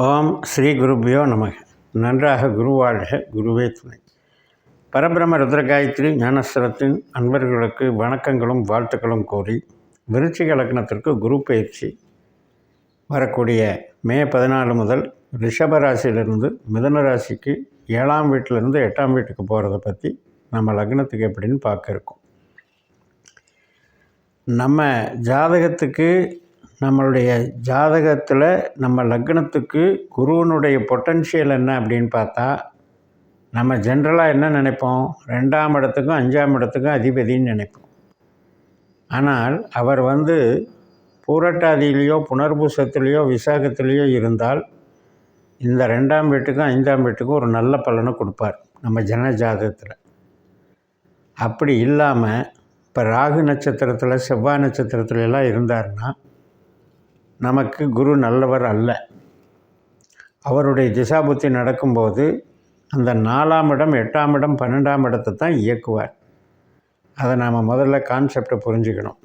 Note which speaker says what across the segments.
Speaker 1: ஓம் ஸ்ரீ குருபியோ நமக. நன்றாக குருவாழ்க குருவே துணை. பரபிரம ருத்ரகாயத்ரி ஞானஸ்வரத்தின் அன்பர்களுக்கு வணக்கங்களும் வாழ்த்துக்களும் கோரி விருச்சிக லக்னத்திற்கு குரு பயிற்சி வரக்கூடிய மே பதினாலு முதல் ரிஷப ராசியிலிருந்து ராசிக்கு ஏழாம் வீட்டிலிருந்து எட்டாம் வீட்டுக்கு போகிறத பற்றி நம்ம லக்னத்துக்கு எப்படின்னு பார்க்க இருக்கோம். நம்ம ஜாதகத்துக்கு நம்மளுடைய ஜாதகத்தில் நம்ம லக்னத்துக்கு குருவனுடைய பொட்டன்ஷியல் என்ன அப்படின்னு பார்த்தா நம்ம ஜென்ரலாக என்ன நினைப்போம்? ரெண்டாம் இடத்துக்கும் அஞ்சாம் இடத்துக்கும் அதிபதின்னு நினைப்போம். ஆனால் அவர் வந்து பூரட்டாதியிலையோ புனர்பூசத்துலேயோ விசாகத்திலேயோ இருந்தால் இந்த ரெண்டாம் வீட்டுக்கும் ஐந்தாம் வீட்டுக்கும் ஒரு நல்ல பலனை கொடுப்பார் நம்ம ஜன ஜாதகத்தில். அப்படி இல்லாமல் இப்போ ராகு நட்சத்திரத்தில் செவ்வாய் நட்சத்திரத்துல எல்லாம் இருந்தாருன்னா நமக்கு குரு நல்லவர் அல்ல. அவருடைய திசாபுத்தி நடக்கும்போது அந்த நாலாம் இடம் எட்டாம் இடம் பன்னெண்டாம் இடத்தை தான் இயக்குவார். அதை நாம் முதல்ல கான்செப்டை புரிஞ்சுக்கணும்.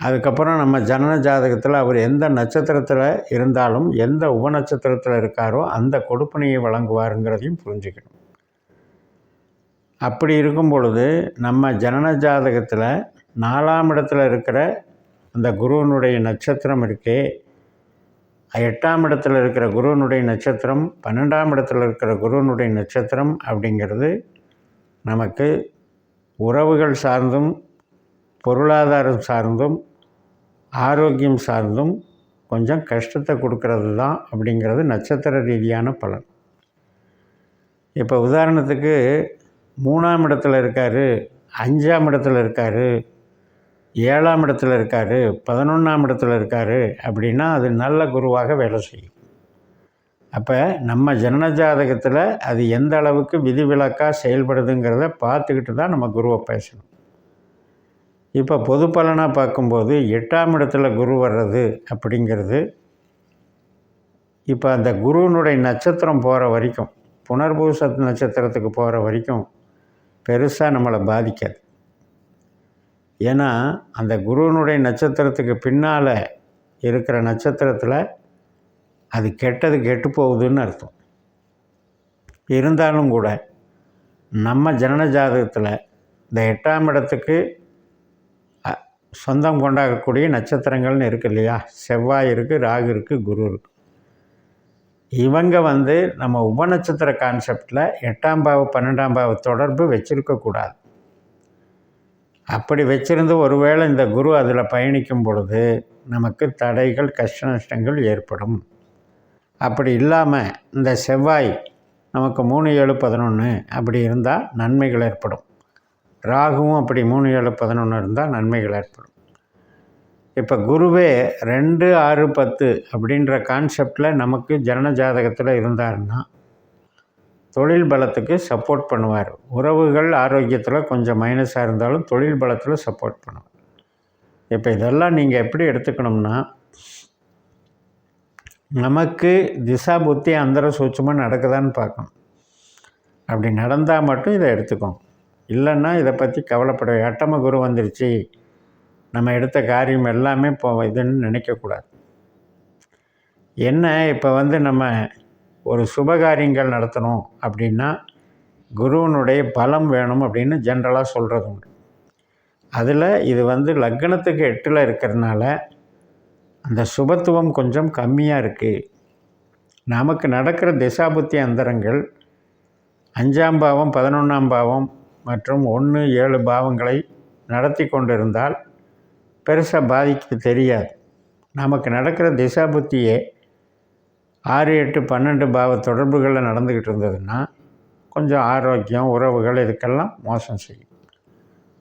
Speaker 1: அதுக்கப்புறம் நம்ம ஜனன ஜாதகத்தில் அவர் எந்த நட்சத்திரத்தில் இருந்தாலும் எந்த உபநட்சத்திரத்தில் இருக்காரோ அந்த கொடுப்பனையை வழங்குவாருங்கிறதையும் புரிஞ்சுக்கணும். அப்படி இருக்கும் பொழுது நம்ம ஜனன ஜாதகத்தில் நாலாம் இடத்துல இருக்கிற அந்த குருவனுடைய நட்சத்திரம் இருக்கே. எட்டாம் இடத்துல இருக்கிற குருவனுடைய நட்சத்திரம் பன்னெண்டாம் இடத்துல இருக்கிற குருவனுடைய நட்சத்திரம் அப்படிங்கிறது நமக்கு உறவுகள் சார்ந்தும் பொருளாதாரம் சார்ந்தும் ஆரோக்கியம் சார்ந்தும் கொஞ்சம் கஷ்டத்தை கொடுக்கறது தான் அப்படிங்கிறது நட்சத்திர ரீதியான பலன். இப்போ உதாரணத்துக்கு மூணாம் இடத்துல இருக்கார் அஞ்சாம் இடத்துல இருக்கார் ஏழாம் இடத்துல இருக்கார் பதினொன்றாம் இடத்துல இருக்கார் அப்படின்னா அது நல்ல குருவாக வேலை செய்யும். அப்போ நம்ம ஜனன ஜாதகத்தில் அது எந்த அளவுக்கு விதிவிலக்காக செயல்படுதுங்கிறத பார்த்துக்கிட்டு தான் நம்ம குருவை பேசணும். இப்போ பொது பலனாக பார்க்கும்போது எட்டாம் இடத்துல குரு வர்றது அப்படிங்கிறது இப்போ அந்த குருவினுடைய நட்சத்திரம் போகிற வரைக்கும் புனர்பூச நட்சத்திரத்துக்கு போகிற வரைக்கும் பெருசாக நம்மளை பாதிக்காது. ஏன்னா அந்த குருவனுடைய நட்சத்திரத்துக்கு பின்னால் இருக்கிற நட்சத்திரத்தில் அது கெட்டது கெட்டு போகுதுன்னு அர்த்தம். இருந்தாலும் கூட நம்ம ஜனன ஜாதகத்தில் இந்த எட்டாம் இடத்துக்கு சொந்தம் கொண்டாடக்கூடிய நட்சத்திரங்கள்னு இருக்குது இல்லையா? செவ்வாய் இருக்குது ராகு இருக்குது குரு இருக்குது இவங்க வந்து நம்ம உபநட்சத்திர கான்செப்டில் எட்டாம் பாவ பன்னெண்டாம் பாவ தொடர்பு வச்சுருக்கக்கூடாது அப்படி வச்சிருந்து ஒருவேளை இந்த குரு அதில் பயணிக்கும் பொழுது நமக்கு தடைகள் கஷ்ட நஷ்டங்கள் ஏற்படும். அப்படி இல்லாமல் இந்த செவ்வாய் நமக்கு மூணு ஏழு பதினொன்று அப்படி இருந்தால் நன்மைகள் ஏற்படும். ராகுவும் அப்படி மூணு ஏழு பதினொன்று இருந்தால் நன்மைகள் ஏற்படும். இப்போ குருவே ரெண்டு ஆறு பத்து அப்படின்ற கான்செப்டில் நமக்கு ஜனன ஜாதகத்தில் இருந்தாருன்னா தொழில் பலத்துக்கு சப்போர்ட் பண்ணுவார். உறவுகள் ஆரோக்கியத்தில் கொஞ்சம் மைனஸாக இருந்தாலும் தொழில் பலத்தில் சப்போர்ட் பண்ணுவார். இப்போ இதெல்லாம் நீங்கள் எப்படி எடுத்துக்கணும்னா நமக்கு திசா புத்தி அந்தர சூட்சமாக நடக்குதான்னு பார்க்கணும். அப்படி நடந்தால் மட்டும் இதை எடுத்துக்கோங்க இல்லைன்னா இதை பற்றி கவலைப்பட எட்டம குரு வந்துருச்சு. நம்ம எடுத்த காரியம் எல்லாமே இப்போ இதுன்னு நினைக்கக்கூடாது. என்ன இப்போ வந்து நம்ம ஒரு சுபகாரியங்கள் நடத்தணும் அப்படின்னா குருவனுடைய பலம் வேணும் அப்படின்னு ஜென்ரலாக சொல்கிறது உண்டு. அதில் இது வந்து லக்னத்துக்கு எட்டில் இருக்கிறதுனால அந்த சுபத்துவம் கொஞ்சம் கம்மியாக இருக்குது நமக்கு நடக்கிற திசாபுத்தி அந்தரங்கள் அஞ்சாம் பாவம் பதினொன்றாம் பாவம் மற்றும் ஒன்று ஏழு பாவங்களை நடத்தி கொண்டிருந்தால் பெருசாக பாதிக்க தெரியாது. நமக்கு நடக்கிற திசாபுத்தியே ஆறு எட்டு பன்னெண்டு பாவ தொடர்புகளில் நடந்துக்கிட்டு இருந்ததுன்னா கொஞ்சம் ஆரோக்கியம் உறவுகள் இதுக்கெல்லாம் மோசம் செய்யும்.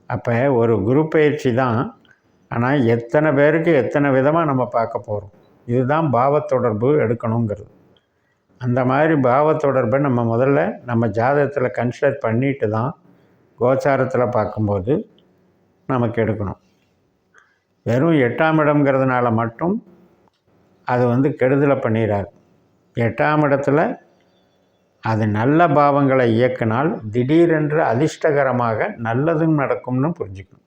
Speaker 1: அப்போ ஒரு குரு பயிற்சி தான். ஆனால் எத்தனை பேருக்கு எத்தனை விதமாக நம்ம பார்க்க போகிறோம் இதுதான் பாவ தொடர்பு எடுக்கணுங்கிறது. அந்த மாதிரி பாவ தொடர்பை நம்ம முதல்ல நம்ம ஜாதகத்தில் கன்சிடர் பண்ணிட்டு தான் கோச்சாரத்தில் பார்க்கும்போது நமக்கு எடுக்கணும். வெறும் எட்டாம் இடம்ங்கிறதுனால மட்டும் அது வந்து கெடுதலை பண்ணிடாது. எட்டாம் இடத்துல அது நல்ல பாவங்களை இயக்கினால் திடீரென்று அதிர்ஷ்டகரமாக நல்லதும் நடக்கும்னு புரிஞ்சுக்கணும்.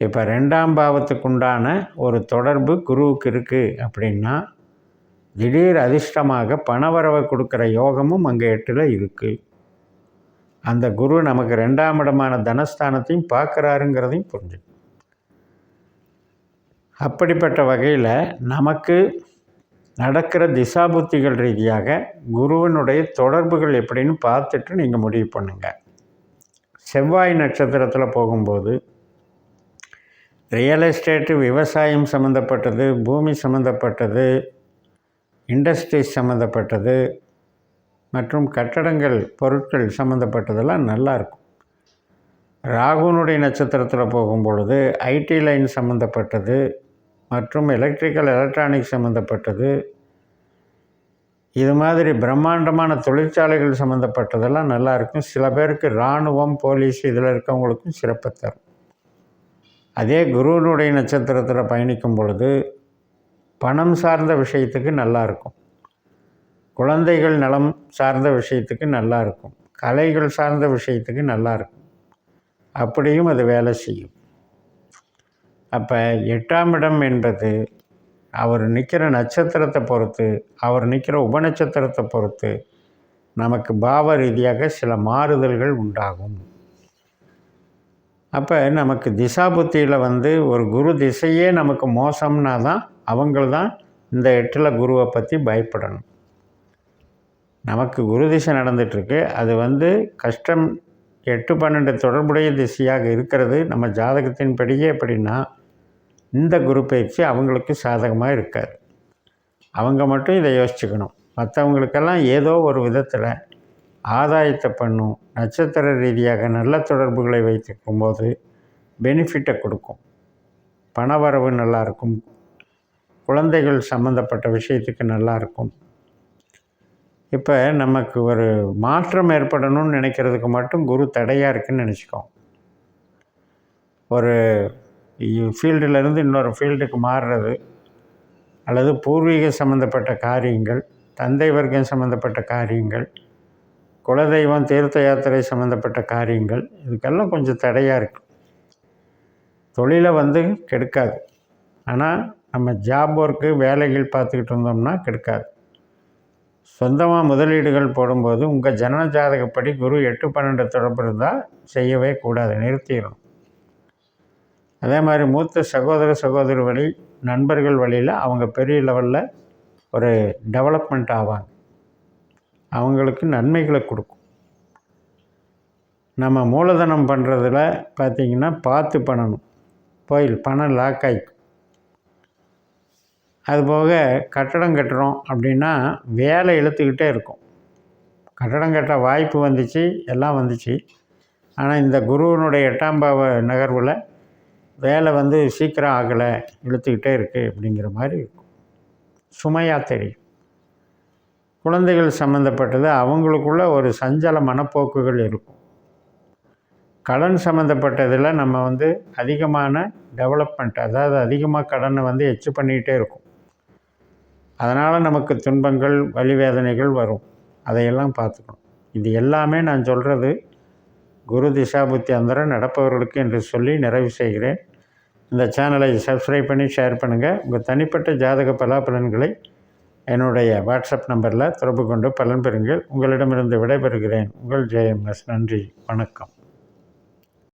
Speaker 1: இப்போ ரெண்டாம் பாவத்துக்குண்டான ஒரு தொடர்பு குருவுக்கு இருக்குது அப்படின்னா திடீர் அதிர்ஷ்டமாக பணவரவை கொடுக்குற யோகமும் அங்கே எட்டில் இருக்குது அந்த குரு நமக்கு ரெண்டாம் இடமான தனஸ்தானத்தையும் பார்க்குறாருங்கிறதையும் புரிஞ்சுக்கணும். அப்படிப்பட்ட வகையில் நமக்கு நடக்கிற திசாபுத்திகள் ரீதியாக குருவினுடைய தொடர்புகள் எப்படின்னு பார்த்துட்டு நீங்கள் முடிவு பண்ணுங்கள் செவ்வாய் நட்சத்திரத்தில் போகும்போது ரியல் எஸ்டேட்டு விவசாயம் சம்மந்தப்பட்டது பூமி சம்மந்தப்பட்டது இண்டஸ்ட்ரீஸ் சம்மந்தப்பட்டது மற்றும் கட்டடங்கள் பொருட்கள் சம்மந்தப்பட்டதெல்லாம் நல்லாயிருக்கும் ராகுனுடைய நட்சத்திரத்தில் போகும் பொழுது ஐடி லைன் சம்மந்தப்பட்டது மற்றும் எலக்ட்ரிக்கல் எலக்ட்ரானிக்ஸ் சம்மந்தப்பட்டது இது மாதிரி பிரம்மாண்டமான தொழிற்சாலைகள் சம்மந்தப்பட்டதெல்லாம் நல்லாயிருக்கும் சில பேருக்கு இராணுவம் போலீஸ் இதில் இருக்கவங்களுக்கும் சிறப்பு தரும். அதே குருவனுடைய நட்சத்திரத்தில் பயணிக்கும் பொழுது பணம் சார்ந்த விஷயத்துக்கு நல்லாயிருக்கும் குழந்தைகள் நலம் சார்ந்த விஷயத்துக்கு நல்லாயிருக்கும் கலைகள் சார்ந்த விஷயத்துக்கு நல்லாயிருக்கும் அப்படியும் அது வேலை செய்யும். அப்போ எட்டாம் இடம் என்பது அவர் நிற்கிற நட்சத்திரத்தை பொறுத்து அவர் நிற்கிற உபநட்சத்திரத்தை பொறுத்து நமக்கு பாவ ரீதியாக சில மாறுதல்கள் உண்டாகும். அப்போ நமக்கு திசா புத்தியில் வந்து ஒரு குரு திசையே நமக்கு மோசம்னா தான் அவங்கள தான் இந்த எட்டில் குருவை பற்றி பயப்படணும். நமக்கு குரு திசை நடந்துகிட்ருக்கு அது வந்து கஷ்டம் எட்டு பன்னெண்டு தொடர்புடைய திசையாக இருக்கிறது. நம்ம ஜாதகத்தின் படியே எப்படின்னா இந்த குரு பயிற்சி அவங்களுக்கு சாதகமாக இருக்காது. அவங்க மட்டும் இதை யோசிச்சுக்கணும். மற்றவங்களுக்கெல்லாம் ஏதோ ஒரு விதத்தில் ஆதாயத்தை பண்ணும் நட்சத்திர ரீதியாக நல்ல தொடர்புகளை வைத்திருக்கும் போது பெனிஃபிட்டை கொடுக்கும். பணவரவு நல்லாயிருக்கும் குழந்தைகள் சம்மந்தப்பட்ட விஷயத்துக்கு நல்லாயிருக்கும் இப்போ நமக்கு ஒரு மாற்றம் ஏற்படணும்னு நினைக்கிறதுக்கு மட்டும் குரு தடையாக இருக்குதுன்னு நினச்சிக்கோம் ஒரு ஃபீல்டிலேருந்து இன்னொரு ஃபீல்டுக்கு மாறுறது அல்லது பூர்வீக சம்மந்தப்பட்ட காரியங்கள் தந்தை வர்க்கம் சம்மந்தப்பட்ட காரியங்கள் குலதெய்வம் தீர்த்த யாத்திரை சம்மந்தப்பட்ட காரியங்கள் இதுக்கெல்லாம் கொஞ்சம் தடையாக இருக்குது தொழிலை வந்து கெடுக்காது. ஆனால் நம்ம ஜாப் ஒர்க்கு வேலைகள் பார்த்துக்கிட்டு இருந்தோம்னா கெடுக்காது. சொந்தமாக முதலீடுகள் போடும்போது உங்கள் ஜனன ஜாதகப்படி குரு எட்டு பன்னெண்டு தொடர்பு இருந்தால் செய்யவே கூடாது நிறுத்திடணும். அதே மாதிரி மூத்த சகோதர சகோதரி வழி நண்பர்கள் வழியில் அவங்க பெரிய லெவலில் ஒரு டெவலப்மெண்ட் ஆவாங்க. அவங்களுக்கு நன்மைகளை கொடுக்கும். நம்ம மூலதனம் பண்ணுறதுல பார்த்திங்கன்னா பார்த்து பண்ணணும். போயில் பணம் லாக் ஆகிக்கும் அதுபோக கட்டடம் கட்டுறோம் அப்படின்னா வேலை இழுத்துக்கிட்டே இருக்கும். கட்டடம் கட்ட வாய்ப்பு வந்துச்சு எல்லாம் வந்துச்சு. ஆனால் இந்த குருவனுடைய எட்டாம் பாவ நகர்வில் வேலை வந்து சீக்கிரம் ஆகலை இழுத்துக்கிட்டே இருக்குது அப்படிங்கிற மாதிரி இருக்கும். சுமையாக தெரியும். குழந்தைகள் சம்மந்தப்பட்டது அவங்களுக்குள்ள ஒரு சஞ்சல மனப்போக்குகள் இருக்கும். கடன் சம்மந்தப்பட்டதில் நம்ம வந்து அதிகமான டெவலப்மெண்ட் அதாவது அதிகமாக கடனை வந்து எச்சு பண்ணிக்கிட்டே இருக்கும். அதனால் நமக்கு துன்பங்கள் வலிவேதனைகள் வரும். அதையெல்லாம் பார்த்துக்கணும். இது எல்லாமே நான் சொல்கிறது குரு திசாபுத்தி அந்தரம் நடப்பவர்களுக்கு என்று சொல்லி நிறைவு செய்கிறேன். இந்த சேனலை சப்ஸ்கிரைப் பண்ணி ஷேர் பண்ணுங்கள் உங்கள் தனிப்பட்ட ஜாதக பலாபலன்களை என்னுடைய வாட்ஸ்அப் நம்பரில் தொடர்பு கொண்டு பலன் பெறுங்கள். உங்களிடமிருந்து விடைபெறுகிறேன். உங்கள் ஜெயம்எஸ். நன்றி. வணக்கம்.